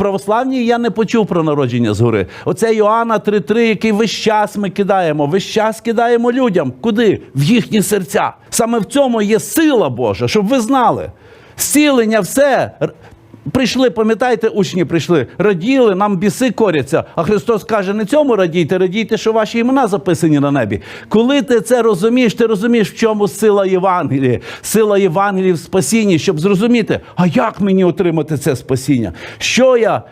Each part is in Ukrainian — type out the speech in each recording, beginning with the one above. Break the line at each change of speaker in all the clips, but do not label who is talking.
Православні я не почув про народження згори. Оце Йоанна 3.3, який весь час ми кидаємо, весь час кидаємо людям. Куди? В їхні серця. Саме в цьому є сила Божа, щоб ви знали. Зцілення, все. Прийшли, пам'ятаєте, учні прийшли, раділи, нам біси коряться. А Христос каже: не цьому радійте, радійте, що ваші імена записані на небі. Коли ти це розумієш, ти розумієш, в чому сила Євангелії, сила Євангелії в спасінні, щоб зрозуміти, а як мені отримати це спасіння? Що я?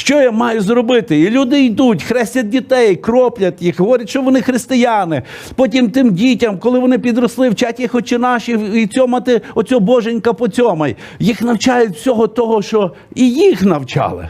Що я маю зробити? І люди йдуть, хрестять дітей, кроплять їх, говорять, що вони християни. Потім тим дітям, коли вони підросли, вчать їх очі наші і цьомати оцю боженька поцьомай. Їх навчають всього того, що і їх навчали.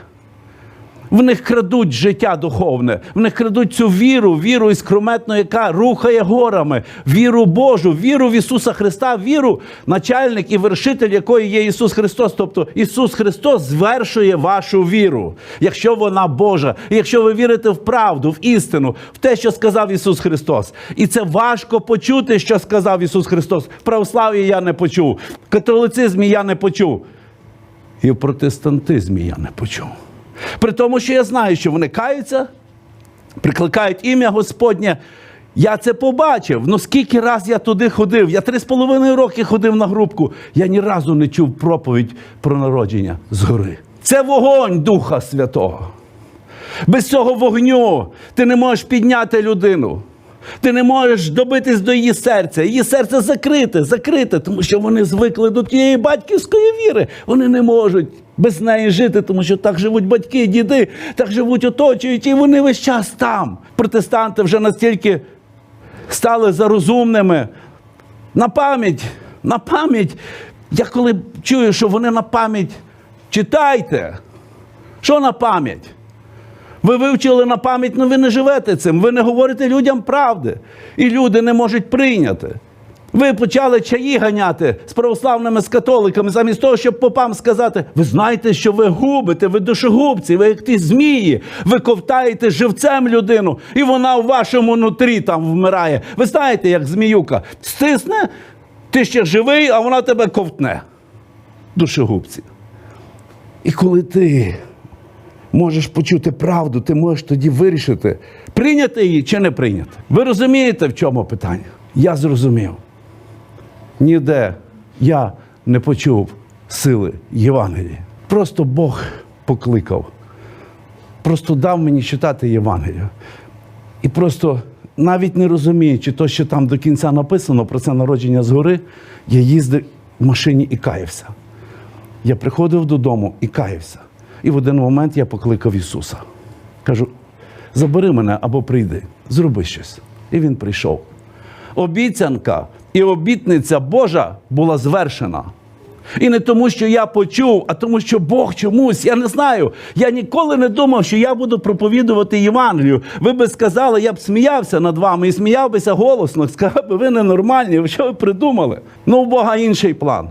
В них крадуть життя духовне, в них крадуть цю віру, віру іскрометну, яка рухає горами, віру Божу, віру в Ісуса Христа, віру, начальник і вершитель якої є Ісус Христос. Тобто Ісус Христос звершує вашу віру, якщо вона Божа, і якщо ви вірите в правду, в істину, в те, що сказав Ісус Христос. І це важко почути, що сказав Ісус Христос. В православ'ї я не почув, в католицизмі я не почув. І в протестантизмі я не почув. При тому, що я знаю, що вони каються, прикликають ім'я Господнє. Я це побачив. Ну скільки раз я туди ходив? Я три з половиною роки ходив на групку. Я ні разу не чув проповідь про народження згори. Це вогонь Духа Святого. Без цього вогню ти не можеш підняти людину. Ти не можеш добитись до її серця. Її серце закрите, закрите, тому що вони звикли до тієї батьківської віри. Вони не можуть без неї жити, тому що так живуть батьки, діди, так живуть оточуючі, і вони весь час там. Протестанти вже настільки стали зарозумними. На пам'ять, на пам'ять. Я коли чую, що вони на пам'ять читайте. Що на пам'ять? Ви вивчили на пам'ять, але ви не живете цим. Ви не говорите людям правди. І люди не можуть прийняти. Ви почали чаї ганяти з православними з католиками, замість того, щоб попам сказати: ви знаєте, що ви губите, ви душогубці, ви як ті змії, ви ковтаєте живцем людину, і вона в вашому нутрі там вмирає. Ви знаєте, як зміюка стисне, ти ще живий, а вона тебе ковтне. Душогубці. І коли ти можеш почути правду, ти можеш тоді вирішити, прийняти її чи не прийняти. Ви розумієте, в чому питання? Я зрозумів. Ніде я не почув сили Євангелії. Просто Бог покликав. Просто дав мені читати Євангелію. І просто навіть не розуміючи то, що там до кінця написано про це народження згори, я їздив в машині і каявся. Я приходив додому і каявся. І в один момент я покликав Ісуса. Кажу: забери мене або прийди, зроби щось. І він прийшов. Обіцянка і обітниця Божа була звершена. І не тому, що я почув, а тому, що Бог чомусь, я не знаю. Я ніколи не думав, що я буду проповідувати Євангелію. Ви би сказали, я б сміявся над вами і сміяв бися голосно, сказав би, ви ненормальні, що ви придумали? Ну, у Бога інший план.